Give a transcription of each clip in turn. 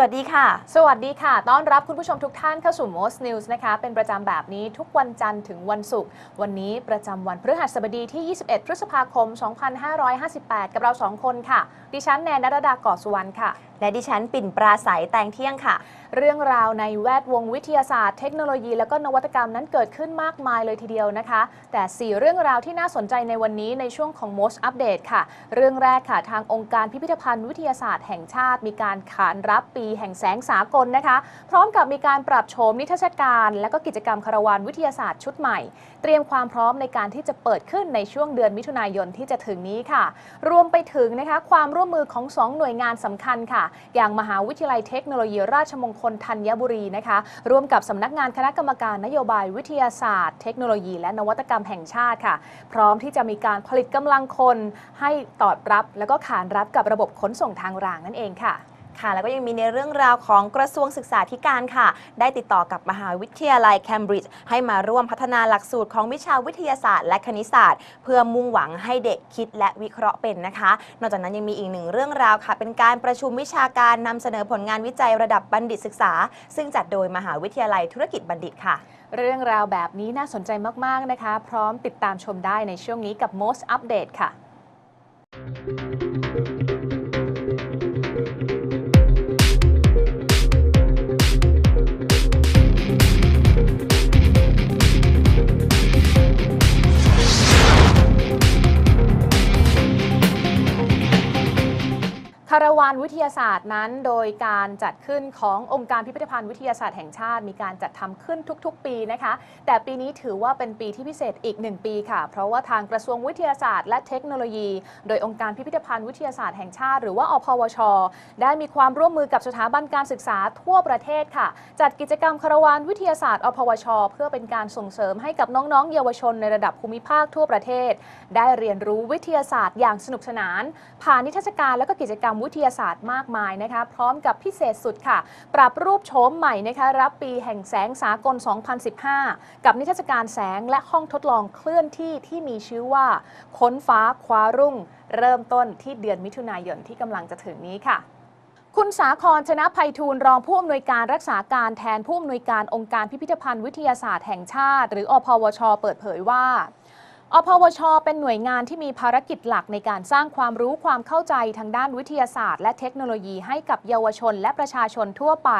วัสดีค่ะ สวัสดีค่ะ ต้อนรับคุณผู้ชมทุกท่านเข้าสู่ Most News นะคะ เป็นประจำแบบนี้ทุกวันจันทร์ถึงวันศุกร์ วันนี้ประจำวันพฤหัสบดีที่ 21 พฤษภาคม 2558 กับเราสองคนค่ะ ดิฉันแนนนรดาก่อสุวรรณค่ะ และดิฉันปิ่นปราศัยแตงเที่ยงค่ะ เรื่องราวในแวดวงวิทยาศาสตร์ เทคโนโลยี และก็นวัตกรรมนั้นเกิดขึ้นมากมายเลยทีเดียวนะคะ แต่ 4 เรื่องราวที่น่าสนใจในวันนี้ในช่วงของ Most Update ค่ะ เรื่องแรกค่ะ ทางองค์การพิพิธภัณฑ์วิทยาศาสตร์แห่งชาติมีการขานรับปีแห่งแสงสากลนะคะ พร้อมกับมีการปรับโฉมนิทรรศการ และก็กิจกรรมคาราวานวิทยาศาสตร์ชุดใหม่ เตรียมความพร้อมในการที่จะเปิดขึ้นในช่วงเดือนมิถุนายนที่จะถึงนี้ค่ะ รวมไปถึงนะคะความร่วมมือของ 2 หน่วยงานสำคัญค่ะ อย่างมหาวิทยาลัยเทคโนโลยีราชมงคลธัญบุรีนะคะ ร่วมกับสำนักงานคณะกรรมการนโยบายวิทยาศาสตร์ เทคโนโลยี และนวัตกรรมแห่งชาติค่ะ พร้อมที่จะมีการผลิตกำลังคนให้ตอบรับ แล้วก็ขานรับกับระบบขนส่งทางรางนั่นเองค่ะ ค่ะ แล้วก็ยังมีในเรื่องราวของกระทรวงศึกษาธิการค่ะ ได้ติดต่อกับมหาวิทยาลัยเคมบริดจ์ให้มาร่วมพัฒนาหลักสูตรของวิชาวิทยาศาสตร์และคณิตศาสตร์ เพื่อมุ่งหวังให้เด็กคิดและวิเคราะห์เป็นนะคะ นอกจากนั้นยังมีอีกหนึ่งเรื่องราวค่ะ เป็นการประชุมวิชาการนำเสนอผลงานวิจัยระดับบัณฑิตศึกษา ซึ่งจัดโดยมหาวิทยาลัยธุรกิจบัณฑิตค่ะเรื่องราวแบบนี้น่าสนใจมาก ๆ นะคะ พร้อมติดตามชมได้ในช่วงนี้กับ Most Update ค่ะารวานวิทยาศาสตร์นั้น โดยการจัดขึ้นขององค์การพิพิธภัณฑ์วิทยาศาสตร์แห่งชาติ มีการจัดทำขึ้นทุกๆ ปีนะคะ แต่ปีนี้ถือว่าเป็นปีที่พิเศษอีก 1 ปีค่ะ เพราะว่าทางกระทรวงวิทยาศาสตร์ และเทคโนโลยี โดยองค์การพิพิธภัณฑ์วิทยาศาสตร์แห่งชาติ หรือว่าอพวช ได้มีความร่วมมือกับสถาบันการศึกษาทั่วประเทศค่ะ จัดกิจกรรมคารวานวิทยาศาสตร์อพวช เพื่อเป็นการส่งเสริมให้กับน้องๆ เยาวชนในระดับภูมิภาคทั่วประเทศ ได้เรียนรู้วิทยาศาสตร์อย่างสนุกสนาน ผ่านนิทรรศการและก็กิจกรรมวิทยาศาสตร์มากมายนะคะ พร้อมกับพิเศษสุดค่ะ ปรับรูปโฉมใหม่นะคะ รับปีแห่งแสงสากล 2015 กับนิทรรศการแสงและห้องทดลองเคลื่อนที่ที่มีชื่อว่า ค้นฟ้าคว้ารุ่ง เริ่มต้นที่เดือนมิถุนายนที่กำลังจะถึงนี้ค่ะคุณสาครชนะภัยทูลรองผู้อำนวยการรักษาการแทนผู้อำนวยการองค์การพิพิธภัณฑ์วิทยาศาสตร์แห่งชาติ หรืออพวช เปิดเผยว่า อพวช เป็นหน่วยงานที่มีภารกิจหลักในการสร้างความรู้ความเข้าใจทางด้านวิทยาศาสตร์ และเทคโนโลยีให้กับเยาวชนและประชาชนทั่วไป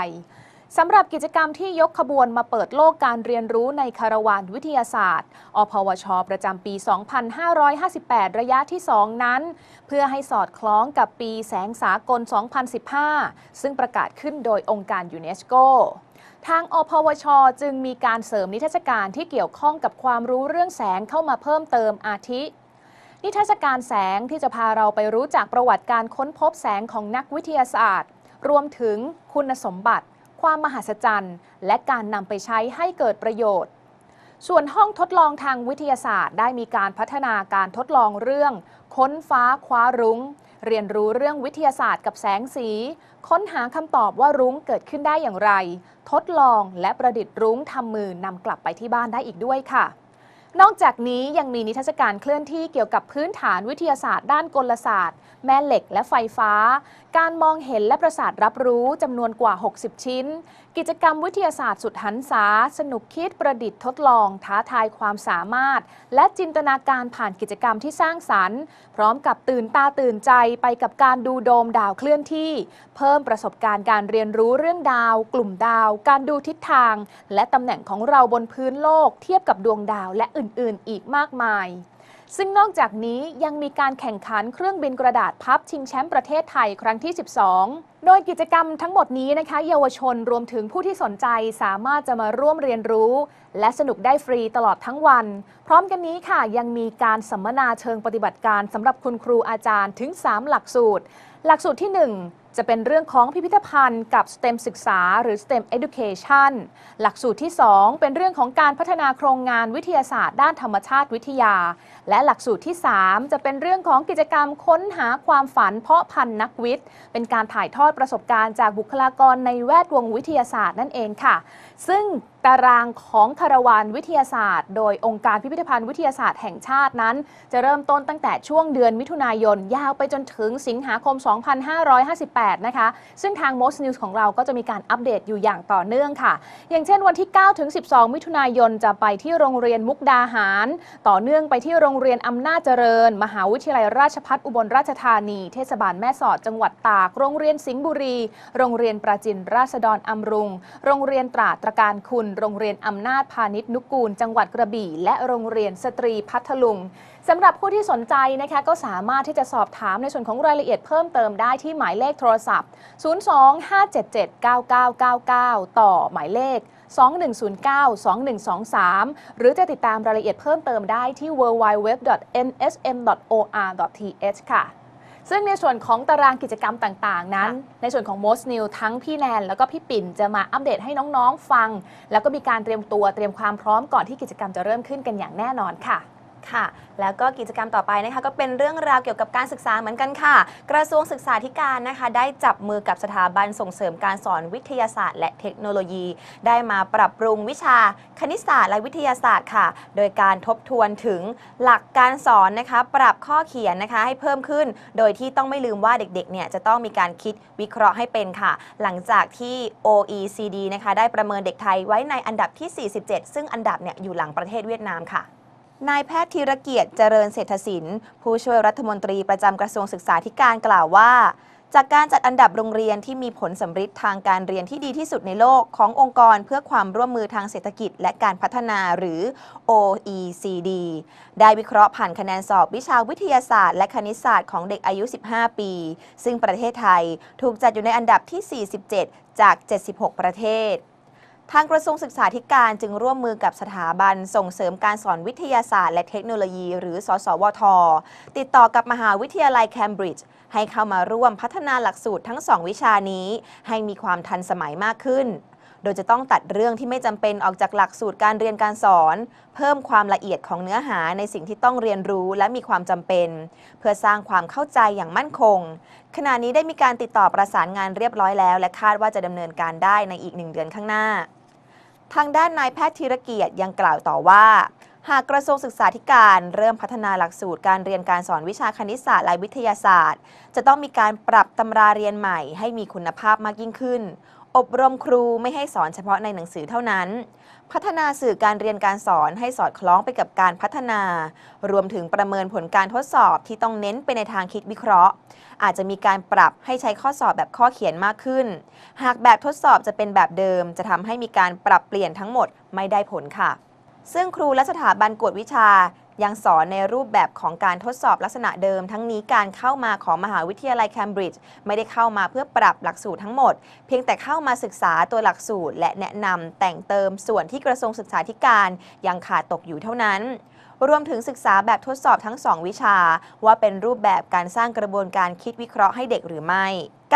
สำหรับกิจกรรมที่ยกขบวนมาเปิดโลกการเรียนรู้ในคารวานวิทยาศาสตร์ อพวช ประจำปี 2558 ระยะที่ 2 นั้น เพื่อให้สอดคล้องกับปีแสงสากล 2015 ซึ่งประกาศขึ้นโดยองค์การยูเนสโก ทางอพวช จึงมีการเสริมนิทรรศการที่เกี่ยวข้องกับความรู้เรื่องแสงเข้ามาเพิ่มเติมอาทิ นิทรรศการแสงที่จะพาเราไปรู้จักประวัติการค้นพบแสงของนักวิทยาศาสตร์ รวมถึงคุณสมบัติ ความมหัศจรรย์ และการนำไปใช้ให้เกิดประโยชน์ ส่วนห้องทดลองทางวิทยาศาสตร์ ได้มีการพัฒนาการทดลองเรื่อง ค้นฟ้าคว้ารุง้ง เรียนรู้เรื่องวิทยาศาสตร์กับแสงสี ค้นหาคำตอบว่ารุ้งเกิดขึ้นได้อย่างไร ทดลองและประดิษฐ์รุ้งทำมือนำกลับไปที่บ้านได้อีกด้วยค่ะ นอกจากนี้ยังมีนิทรรศการเคลื่อนที่เกี่ยวกับพื้นฐานวิทยาศาสตร์ ด้านกลศาสตร์ แม่เหล็กและไฟฟ้า การมองเห็นและประสาทรับรู้จำนวนกว่า 60 ชิ้น กิจกรรมวิทยาศาสตร์สุดหันษา สนุกคิดประดิษฐ์ทดลอง ท้าทายความสามารถ และจินตนาการผ่านกิจกรรมที่สร้างสรรค์ พร้อมกับตื่นตาตื่นใจไปกับการดูโดมดาวเคลื่อนที่ เพิ่มประสบการณ์การเรียนรู้เรื่องดาว กลุ่มดาว การดูทิศทาง และตำแหน่งของเราบนพื้นโลก เทียบกับดวงดาวและอื่น ๆ อีกมากมาย ซึ่งนอกจากนี้ยังมีการแข่งขันเครื่องบินกระดาษพับชิงแชมป์ประเทศไทยครั้งที่ 12 โดยกิจกรรมทั้งหมดนี้นะคะ เยาวชนรวมถึงผู้ที่สนใจสามารถจะมาร่วมเรียนรู้ และสนุกได้ฟรีตลอดทั้งวัน พร้อมกันนี้ค่ะ ยังมีการสัมมนาเชิงปฏิบัติการสำหรับคุณครูอาจารย์ถึง 3 หลักสูตร หลักสูตรที่ 1 จะเป็นเรื่องของพิพิธภัณฑ์กับ STEM ศึกษา หรือ STEM Education หลักสูตรที่ 2 เป็นเรื่องของการพัฒนาโครงงานวิทยาศาสตร์ ด้านธรรมชาติวิทยา และหลักสูตรที่ 3 จะเป็นเรื่องของกิจกรรมค้นหาความฝันเพาะพันธุ์นักวิทย์ เป็นการถ่ายทอดประสบการณ์จากบุคลากรในแวดวงวิทยาศาสตร์นั่นเองค่ะ ซึ่งตารางของคาราวานวิทยาศาสตร์ โดยองค์การพิพิธภัณฑ์วิทยาศาสตร์แห่งชาตินั้น จะเริ่มต้นตั้งแต่ช่วงเดือนมิถุนายน ยาวไปจนถึงสิงหาคม 2558 นะคะ ซึ่งทาง Most News ของเราก็จะมีการอัปเดตอยู่อย่างต่อเนื่องค่ะ อย่างเช่นวันที่ 9 ถึง 12 มิถุนายนจะไปที่โรงเรียนมุกดาหาร ต่อเนื่องไปที่โรงเรียนอำนาจเจริญ มหาวิทยาลัยราชภัฏอุบลราชธานี เทศบาลแม่สอดจังหวัดตาก โรงเรียนสิงห์บุรี โรงเรียนปราจินราษฎรอำรุง โรงเรียนตราตรการคุณโรงเรียนอำนาจพาณิชย์นุกูล จังหวัดกระบี่ และโรงเรียนสตรีพัทลุงสำหรับผู้ที่สนใจนะคะก็สามารถที่จะสอบถามในส่วนของรายละเอียดเพิ่มเติมได้ที่หมายเลขโทรศัพท์ 025779999 ต่อหมายเลข 2109-2123 หรือจะติดตามรายละเอียดเพิ่มเติมได้ที่ www.nsm.or.th ค่ะ ซึ่งในส่วนของตารางกิจกรรมต่าง ๆ นั้น ในส่วนของ Most New ทั้งพี่แนน แล้วก็พี่ปิ่นจะมาอัปเดตให้น้อง ๆ ฟัง แล้วก็มีการเตรียมตัวเตรียมความพร้อมก่อนที่กิจกรรมจะเริ่มขึ้นกันอย่างแน่นอนค่ะ ค่ะ แล้วก็กิจกรรมต่อไปนะคะก็เป็นเรื่องราวเกี่ยวกับการศึกษาเหมือนกันค่ะ กระทรวงศึกษาธิการนะคะ ได้จับมือกับสถาบันส่งเสริมการสอนวิทยาศาสตร์ และเทคโนโลยี ได้มาปรับปรุงวิชาคณิตศาสตร์และวิทยาศาสตร์ค่ะ โดยการทบทวนถึงหลักการสอนนะคะ ปรับข้อเขียนนะคะให้เพิ่มขึ้น โดยที่ต้องไม่ลืมว่าเด็กๆเนี่ยจะต้องมีการคิดวิเคราะห์ให้เป็นค่ะ หลังจากที่ OECD นะคะได้ประเมินเด็กไทยไว้ในอันดับที่ 47 ซึ่งอันดับเนี่ยอยู่หลังประเทศเวียดนามค่ะ นายแพทย์ธีรเกียรติเจริญเศรษฐศิลป์ผู้ช่วยรัฐมนตรีประจำกระทรวงศึกษาธิการกล่าวว่า จากการจัดอันดับโรงเรียนที่มีผลสำฤทธิ์ทางการเรียนที่ดีที่สุดในโลกขององค์กรเพื่อความร่วมมือทางเศรษฐกิจและการพัฒนาหรือ OECD ได้วิเคราะห์ผ่านคะแนนสอบวิชาวิทยาศาสตร์และคณิตศาสตร์ของเด็กอายุ 15 ปี ซึ่งประเทศไทยถูกจัดอยู่ในอันดับที่ 47 จาก 76 ประเทศ ทางกระทรวงศึกษาธิการจึงร่วมมือกับสถาบันส่งเสริมการสอนวิทยาศาสตร์และเทคโนโลยี หรือ สสวท ติดต่อกับมหาวิทยาลัยเคมบริดจ์ให้เข้ามาร่วมพัฒนาหลักสูตรทั้งสองวิชานี้ ให้มีความทันสมัยมากขึ้น โดยจะต้องตัดเรื่องที่ไม่จำเป็นออกจากหลักสูตรการเรียนการสอน เพิ่มความละเอียดของเนื้อหาในสิ่งที่ต้องเรียนรู้และมีความจำเป็น เพื่อสร้างความเข้าใจอย่างมั่นคง ขณะนี้ได้มีการติดต่อประสานงานเรียบร้อยแล้ว และคาดว่าจะดำเนินการได้ในอีกหนึ่งเดือนข้างหน้า ทางด้านนายแพทย์ธีรเกียรติยังกล่าวต่อว่า หากกระทรวงศึกษาธิการเริ่มพัฒนาหลักสูตรการเรียนการสอนวิชาคณิตศาสตร์และวิทยาศาสตร์ จะต้องมีการปรับตำราเรียนใหม่ให้มีคุณภาพมากยิ่งขึ้น อบรมครูไม่ให้สอนเฉพาะในหนังสือเท่านั้น พัฒนาสื่อการเรียนการสอนให้สอดคล้องไปกับการพัฒนา รวมถึงประเมินผลการทดสอบที่ต้องเน้นไปในทางคิดวิเคราะห์ อาจจะมีการปรับให้ใช้ข้อสอบแบบข้อเขียนมากขึ้น หากแบบทดสอบจะเป็นแบบเดิม จะทำให้มีการปรับเปลี่ยนทั้งหมดไม่ได้ผลค่ะ ซึ่งครูและสถาบันกวดวิชา ยังสอนในรูปแบบของการทดสอบลักษณะเดิม ทั้งนี้การเข้ามาของมหาวิทยาลัยเคมบริดจ์ไม่ได้เข้ามาเพื่อปรับหลักสูตรทั้งหมด เพียงแต่เข้ามาศึกษาตัวหลักสูตร และแนะนำแต่งเติมส่วนที่กระทรวงศึกษาธิการยังขาดตกอยู่เท่านั้นรวมถึงศึกษาแบบทดสอบทั้ง 2 วิชา ว่าเป็นรูปแบบการสร้างกระบวนการคิดวิเคราะห์ให้เด็กหรือไม่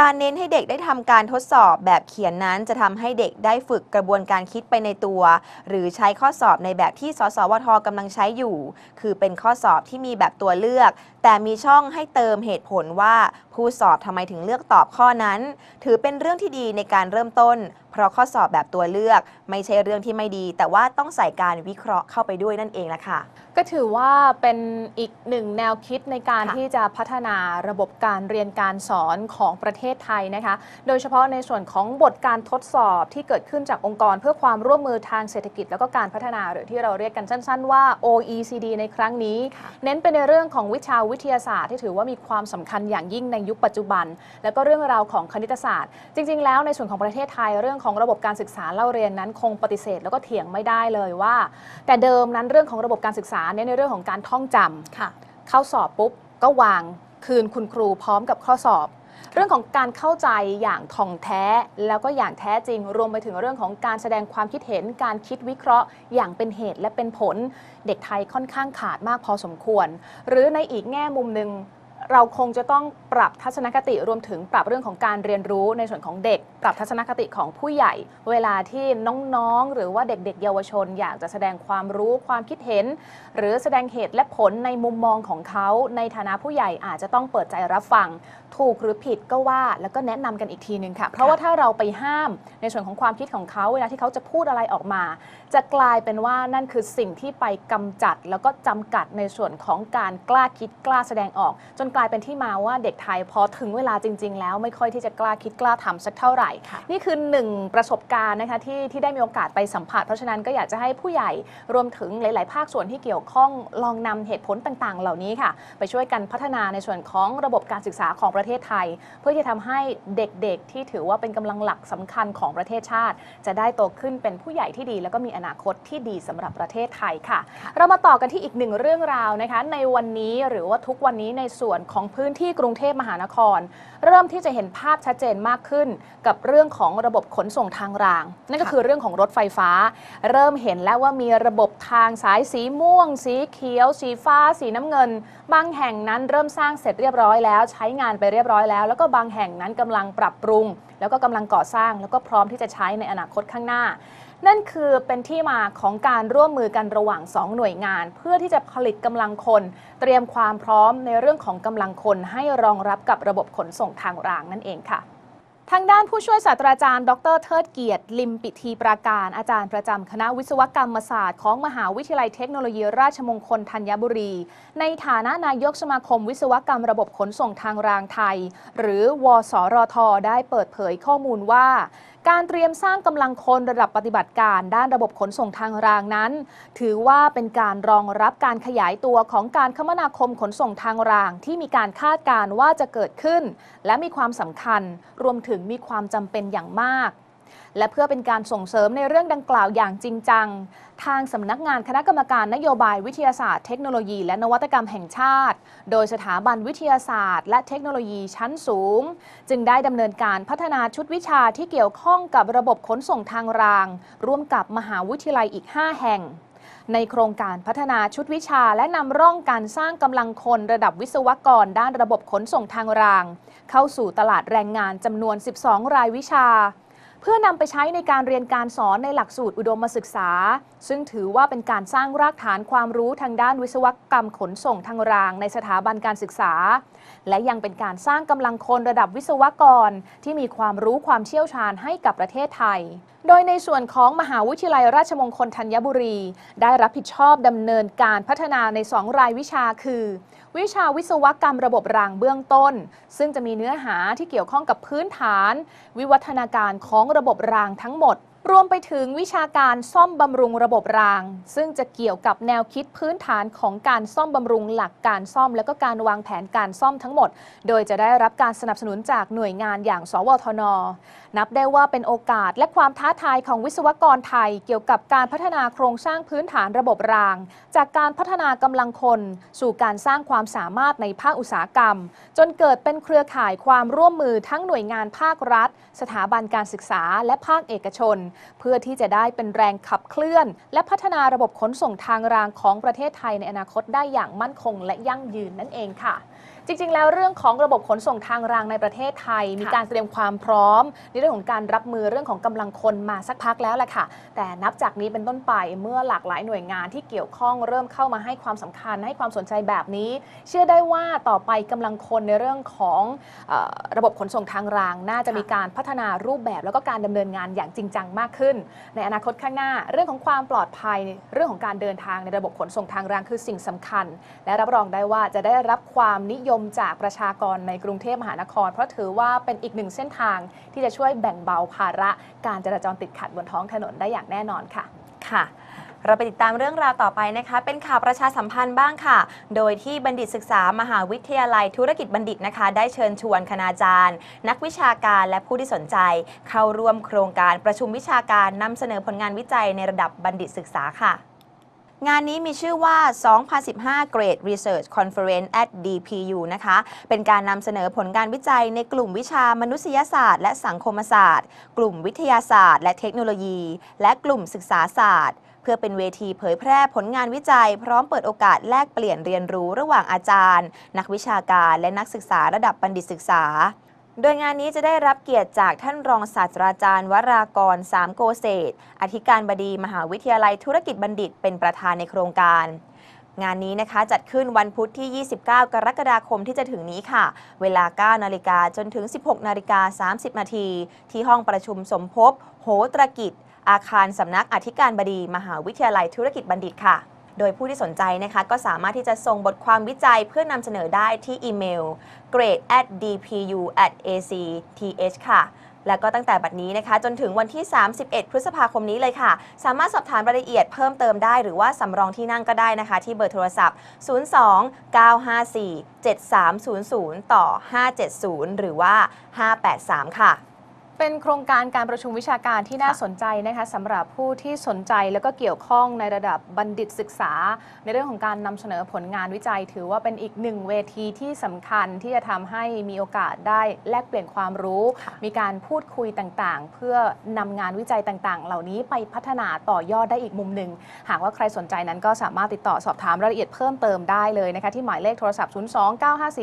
การเน้นให้เด็กได้ทำการทดสอบแบบเขียนนั้นจะทำให้เด็กได้ฝึกกระบวนการคิดไปในตัว หรือใช้ข้อสอบในแบบที่สสวทกำลังใช้อยู่ คือเป็นข้อสอบที่มีแบบตัวเลือก แต่มีช่องให้เติมเหตุผลว่าผู้สอบทำไมถึงเลือกตอบข้อนั้น ถือเป็นเรื่องที่ดีในการเริ่มต้น เพราะข้อสอบแบบตัวเลือก ไม่ใช่เรื่องที่ไม่ดี แต่ว่าต้องใส่การวิเคราะห์เข้าไปด้วยนั่นเองละค่ะ ก็ถือว่าเป็นอีกหนึ่งแนวคิดในการค่ะที่จะพัฒนาระบบการเรียนการสอนของประเทศไทยนะคะ โดยเฉพาะในส่วนของบทการทดสอบที่เกิดขึ้นจากองค์กร เพื่อความร่วมมือทางเศรษฐกิจแล้วก็การพัฒนาหรือที่เราเรียกกันสั้น ๆ ว่า OECD ในครั้งนี้ค่ะเน้นไปในเรื่องของวิชาวิทยาศาสตร์ที่ถือว่ามีความสำคัญอย่างยิ่งในยุคปัจจุบัน แล้วก็เรื่องราวของคณิตศาสตร์ จริง ๆ แล้วในส่วนของประเทศไทยเรื่องของระบบการศึกษาเล่าเรียนนั้นคงปฏิเสธ แล้วก็เถียงไม่ได้เลยว่า แต่เดิมนั้นเรื่องของระบบการศึกษาเน้นในเรื่องของการท่องจำค่ะเข้าสอบปุ๊บก็วางคืนคุณครูพร้อมกับข้อสอบ เรื่องของการเข้าใจอย่างท่องแท้ แล้วก็อย่างแท้จริง รวมไปถึงเรื่องของการแสดงความคิดเห็นการคิดวิเคราะห์ อย่างเป็นเหตุและเป็นผล เด็กไทยค่อนข้างขาดมากพอสมควร หรือในอีกแง่มุมหนึ่ง เราคงจะต้องปรับทัศนคติรวมถึงปรับเรื่องของการเรียนรู้ในส่วนของเด็ก ปรับทัศนคติของผู้ใหญ่ เวลาที่น้องๆ หรือว่าเด็กๆ เยาวชน อยากจะแสดงความรู้ความคิดเห็น หรือแสดงเหตุและผลในมุมมองของเขาในฐานะผู้ใหญ่อาจจะต้องเปิดใจรับฟัง ถูกหรือผิดก็ว่าแล้วก็แนะนำกันอีกทีหนึ่งค่ะ เพราะว่าถ้าเราไปห้ามในส่วนของความคิดของเขา เวลาที่เขาจะพูดอะไรออกมา จะกลายเป็นว่านั่นคือสิ่งที่ไปกำจัด แล้วก็จำกัดในส่วนของการกล้าคิดกล้าแสดงออกจนกลายเป็นที่มาว่าเด็กไทยพอถึงเวลาจริง ๆ แล้วไม่ค่อยที่จะกล้าคิดกล้าทำสักเท่าไหร่ค่ะนี่คือหนึ่งประสบการณ์นะคะที่ที่ได้มีโอกาสไปสัมผัส เพราะฉะนั้นก็อยากจะให้ผู้ใหญ่รวมถึงหลาย ๆ ภาคส่วนที่เกี่ยวข้องลองนำเหตุผลต่าง ๆ เหล่านี้ค่ะ ไปช่วยกันพัฒนาในส่วนของระบบการศึกษาของประเทศไทย เพื่อที่จะทำให้เด็ก ๆ ที่ถือว่าเป็นกำลังหลักสำคัญของประเทศชาติ จะได้โตขึ้นเป็นผู้ใหญ่ที่ดี แล้วก็มีอนาคตที่ดีสำหรับประเทศไทยค่ะ เรามาต่อกันที่อีกหนึ่งเรื่องราวนะคะในวันนี้หรือว่าทุกวันนี้ในส่วนของพื้นที่กรุงเทพมหานคร เริ่มที่จะเห็นภาพชัดเจนมากขึ้น กับเรื่องของระบบขนส่งทางราง นั่นก็คือเรื่องของรถไฟฟ้า เริ่มเห็นแล้วว่ามีระบบทางสายสีม่วง สีเขียว สีฟ้า สีน้ำเงิน บางแห่งนั้นเริ่มสร้างเสร็จเรียบร้อยแล้วใช้งานไปเรียบร้อยแล้ว แล้วก็บางแห่งนั้นกำลังปรับปรุง แล้วก็กำลังก่อสร้าง แล้วก็พร้อมที่จะใช้ในอนาคตข้างหน้า นั่นคือเป็นที่มาของการร่วมมือกันระหว่าง 2 หน่วยงาน เพื่อที่จะผลิตกำลังคน เตรียมความพร้อมในเรื่องของกำลังคนให้รองรับกับระบบขนส่งทางรางนั่นเองค่ะทางด้านผู้ช่วยศาสตราจารย์ ดรเทิดเกียรติ ลิมปิธีปราการ อาจารย์ประจำคณะวิศวกรรมศาสตร์ของมหาวิทยาลัยเทคโนโลยีราชมงคลธัญบุรี ในฐานะนายกสมาคมวิศวกรรมระบบขนส่งทางรางไทย หรือวสรท ได้เปิดเผยข้อมูลว่า การเตรียมสร้างกำลังคนระดับปฏิบัติการด้านระบบขนส่งทางรางนั้น ถือว่าเป็นการรองรับการขยายตัวของการคมนาคมขนส่งทางราง ที่มีการคาดการณ์ว่าจะเกิดขึ้น และมีความสำคัญ รวมถึงมีความจำเป็นอย่างมาก และเพื่อเป็นการส่งเสริมในเรื่องดังกล่าวอย่างจริงจัง ทางสำนักงานคณะกรรมการนโยบายวิทยาศาสตร์เทคโนโลยีและนวัตกรรมแห่งชาติ โดยสถาบันวิทยาศาสตร์ และเทคโนโลยีชั้นสูง จึงได้ดำเนินการพัฒนาชุดวิชาที่เกี่ยวข้องกับระบบขนส่งทางราง ร่วมกับมหาวิทยาลัยอีก 5 แห่งในโครงการพัฒนาชุดวิชาและนำร่องการสร้างกำลังคนระดับวิศวกรด้านระบบขนส่งทางราง เข้าสู่ตลาดแรงงานจำนวน 12 รายวิชา เพื่อนำไปใช้ในการเรียนการสอนในหลักสูตรอุดมศึกษา ซึ่งถือว่าเป็นการสร้างรากฐานความรู้ทางด้านวิศวกรรมขนส่งทางรางในสถาบันการศึกษา และยังเป็นการสร้างกำลังคนระดับวิศวกร ที่มีความรู้ความเชี่ยวชาญให้กับประเทศไทย โดยในส่วนของมหาวิทยาลัยราชมงคลธัญบุรี ได้รับผิดชอบดำเนินการพัฒนาใน 2 รายวิชาคือ วิชาวิศวกรรมระบบรางเบื้องต้น ซึ่งจะมีเนื้อหาที่เกี่ยวข้องกับพื้นฐาน วิวัฒนาการของระบบรางทั้งหมด รวมไปถึงวิชาการซ่อมบำรุงระบบราง ซึ่งจะเกี่ยวกับแนวคิดพื้นฐานของการซ่อมบำรุงหลักการซ่อม และก็การวางแผนการซ่อมทั้งหมด โดยจะได้รับการสนับสนุนจากหน่วยงานอย่าง สวทน นับได้ว่าเป็นโอกาสและความท้าทายของวิศวกรไทย เกี่ยวกับการพัฒนาโครงสร้างพื้นฐานระบบราง จากการพัฒนากำลังคน สู่การสร้างความสามารถในภาคอุตสาหกรรม จนเกิดเป็นเครือข่ายความร่วมมือทั้งหน่วยงานภาครัฐ สถาบันการศึกษาและภาคเอกชน เพื่อที่จะได้เป็นแรงขับเคลื่อน และพัฒนาระบบขนส่งทางรางของประเทศไทยในอนาคตได้อย่างมั่นคงและยั่งยืนนั่นเองค่ะ จริง ๆ แล้วเรื่องของระบบขนส่งทางรางในประเทศไทย มีการเตรียมความพร้อม ในเรื่องของการรับมือเรื่องของกำลังคนมาสักพักแล้วแหละค่ะ แต่นับจากนี้เป็นต้นไปเมื่อหลากหลายหน่วยงานที่เกี่ยวข้องเริ่มเข้ามาให้ความสำคัญให้ความสนใจแบบนี้ เชื่อได้ว่าต่อไปกำลังคนในเรื่องของเออระบบขนส่งทางราง น่าจะมีการพัฒนารูปแบบแล้วก็การดำเนินงานอย่างจริงจังมากขึ้น ในอนาคตข้างหน้า เรื่องของความปลอดภัยเรื่องของการเดินทางในระบบขนส่งทางรางคือสิ่งสำคัญ และรับรองได้ว่าจะได้รับความนิยมจากประชากรในกรุงเทพมหานคร เพราะถือว่าเป็นอีกหนึ่งเส้นทางที่จะช่วยแบ่งเบาภาระการจราจรติดขัดบนท้องถนนได้อย่างแน่นอนค่ะ ค่ะเราไปติดตามเรื่องราวต่อไปนะคะ เป็นข่าวประชาสัมพันธ์บ้างค่ะ โดยที่บัณฑิตศึกษามหาวิทยาลัยธุรกิจบัณฑิตนะคะ ได้เชิญชวนคณาจารย์ นักวิชาการและผู้ที่สนใจ เข้าร่วมโครงการประชุมวิชาการนำเสนอผลงานวิจัยในระดับบัณฑิตศึกษาค่ะ งานนี้มีชื่อว่า 2015 Great Research Conference at DPU นะคะ เป็นการนำเสนอผลการวิจัยในกลุ่มวิชามนุษยศาสตร์ และสังคมศาสตร์ กลุ่มวิทยาศาสตร์ และเทคโนโลยี และกลุ่มศึกษาศาสตร์เพื่อเป็นเวทีเผยแพร่ผลงานวิจัย พร้อมเปิดโอกาสแลกเปลี่ยนเรียนรู้ระหว่างอาจารย์ นักวิชาการและนักศึกษาระดับบัณฑิตศึกษา โดยงานนี้จะได้รับเกียรติจากท่านรองศาสตราจารย์ วรากรสามโกเศษอธิการบดีมหาวิทยาลัยธุรกิจบัณฑิตเป็นประธานในโครงการ งานนี้นะคะจัดขึ้นวันพุธที่ 29 กรกฎาคมที่จะถึงนี้ค่ะ เวลา 9 นาฬิกาจนถึง 16 นาฬิกา 30 นาทีที่ห้องประชุมสมภพโหตรกิจ อาคารสำนักอธิการบดี มหาวิทยาลัยธุรกิจบัณฑิตค่ะ โดยผู้ที่สนใจนะคะ ก็สามารถที่จะส่งบทความวิจัยเพื่อนำเสนอได้ที่อีเมล grade at dpu at ac.th ค่ะ แล้วก็ตั้งแต่บัดนี้นะคะ จนถึงวันที่ 31 พฤษภาคมนี้เลยค่ะ สามารถสอบถามรายละเอียดเพิ่มเติมได้หรือว่าสำรองที่นั่งก็ได้นะคะ ที่เบอร์โทรศัพท์ 02 954 7300 ต่อ 570 หรือว่า 583 ค่ะ เป็นโครงการการประชุมวิชาการที่น่าค่ะสนใจนะคะสำหรับผู้ที่สนใจแล้วก็เกี่ยวข้องในระดับบัณฑิตศึกษา ในเรื่องของการนำเสนอผลงานวิจัย ถือว่าเป็นอีกหนึ่งเวทีที่สำคัญที่จะทำให้มีโอกาสได้แลกเปลี่ยนความรู้ค่ะมีการพูดคุยต่างๆ เพื่อนำงานวิจัยต่างๆ เหล่านี้ไปพัฒนาต่อยอดได้อีกมุมหนึ่งหากว่าใครสนใจนั้นก็สามารถติดต่อสอบถามรายละเอียดเพิ่มเติมได้เลยนะคะที่หมายเลขโทรศัพท์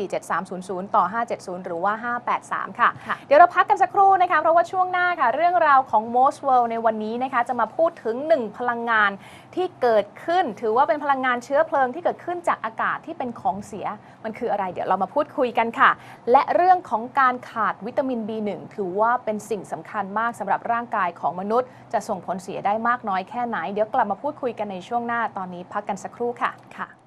029547300 ต่อ 570 หรือว่า 583 ค่ะค่ะเดี๋ยวเราพักกันสักครู่นะคะเพราะว่าช่วงหน้าค่ะ เรื่องราวของ Most World ในวันนี้นะคะ จะมาพูดถึงหนึ่งพลังงานที่เกิดขึ้น ถือว่าเป็นพลังงานเชื้อเพลิงที่เกิดขึ้นจากอากาศที่เป็นของเสีย มันคืออะไร เดี๋ยวเรามาพูดคุยกันค่ะ และเรื่องของการขาดวิตามิน B1 ถือว่าเป็นสิ่งสำคัญมากสำหรับร่างกายของมนุษย์ จะส่งผลเสียได้มากน้อยแค่ไหน เดี๋ยวกลับมาพูดคุยกันในช่วงหน้าตอนนี้พักกันสักครู่ค่ะค่ะ